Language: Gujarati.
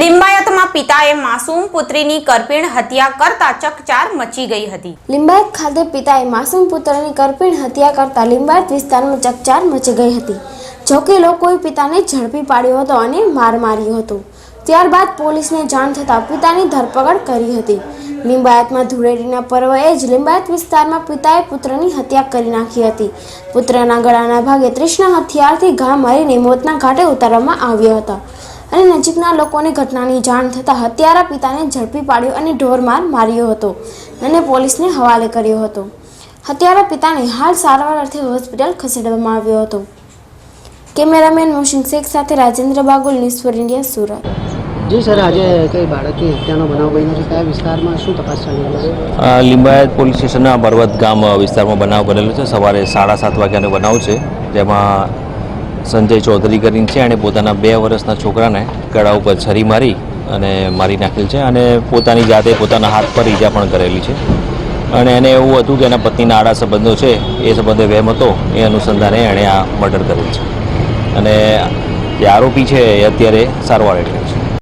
લિંબાયતમાં પિતાએ માસૂમ પુત્રીની કરપીણ હત્યા કરતા ચકચાર મચી ગઈ હતી. લિંબાયત ખાતે પિતાએ માસૂમ પુત્રની કરપીણ હત્યા કરતા લિંબાયત વિસ્તારમાં ચકચાર મચી ગઈ હતી. જોકે લોકોએ પિતાને ઝડપી પાડ્યો હતો અને માર માર્યો હતો. ત્યારબાદ પોલીસને જાણ થતાં પિતાની ધરપકડ કરી હતી. લિંબાયતમાં ધૂળેટીના પર્વએ જ લિંબાયત વિસ્તારમાં પિતાએ પુત્રની હત્યા કરી નાખી હતી. પુત્રના ગળાના ભાગે ત્રીસના હથિયારથી ઘા મારીને મોતના ઘાટે ઉતારવામાં આવ્યો હતો. અને નજીકના લોકોને ઘટનાની જાણ થતાં હત્યારા પિતાને ઝડપી પાડ્યો અને ઢોરમાર માર્યો હતો અને પોલીસને હવાલે કર્યો હતો. હત્યારા પિતાને હાલ સારવાર અર્થે હોસ્પિટલ ખસેડવામાં આવ્યો હતો. કેમેરામેન મોશિંગ શેખ સાથે Rajendra Bagul news for India Surat. G sir આજે કઈ બાળકી હત્યાનો બનાવ બન્યો છે કયા વિસ્તારમાં શું તપાસ ચાલી રહી છે? લિંબાયત પોલીસ સ્ટેશનના બરવત ગામ વિસ્તારમાં બનાવ બનેલો છે. સવારે સાડા સાત વાગ્યાનો બનાવ છે જેમાં સંજય ચૌધરી કરીને છે એણે પોતાના બે વર્ષના છોકરાને ગળા ઉપર છરી મારી અને મારી નાખેલ છે અને પોતાની જાતે પોતાના હાથ પર ઈજા પણ કરેલી છે. અને એને એવું હતું કે એના પત્નીના આડા સંબંધો છે, એ સંબંધે વહેમ હતો, એ અનુસંધાને એણે આ મર્ડર કરેલ છે. અને જે આરોપી છે એ અત્યારે સારવાર હેઠળ છે.